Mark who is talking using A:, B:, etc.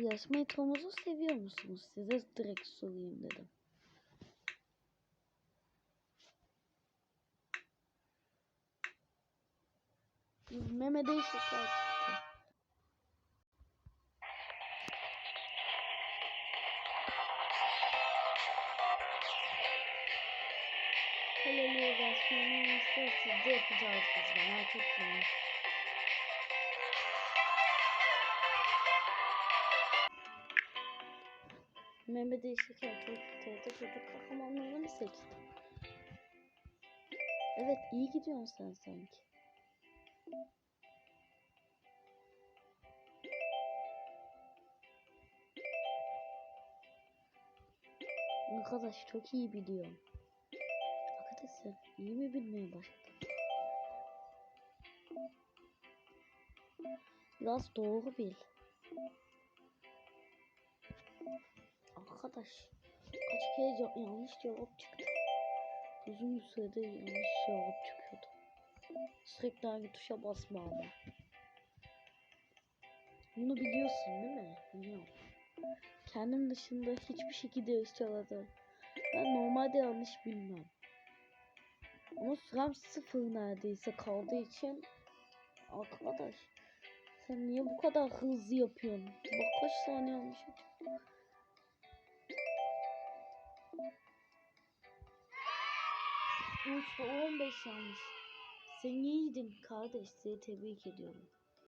A: Yaş metromuzu seviyor musunuz? Size direkt sorayım dedim. Mehmet değişiklikler çıktı. Kaleli versiyonu ise sizde yapacağız biz merak etmeyin. Mehmet Değişiken TRT çocuk kahramanlarını mı seçti? Evet iyi gidiyorsun sen sanki. Arkadaş çok iyi biliyorum. Arkadaşlar iyi mi bilmeye başladım? Biraz doğru bil. Arkadaş kaç ca- yanlış cevap çıktı. Uzun bir süredir yanlış cevap çıkıyordu. Sürekli aynı tuşa basma ama. Bunu biliyorsun değil mi? Biliyorum. Kendim dışında hiçbir şekilde ıskaladım. Ben normalde yanlış bilmem. Ama sürem sıfır neredeyse kaldığı için arkadaş sen niye bu kadar hızlı yapıyorsun? Bak kaç saniye olmuş. Uçta 15 yanlış. Sen iyiydin kardeş. Seni tebrik ediyorum.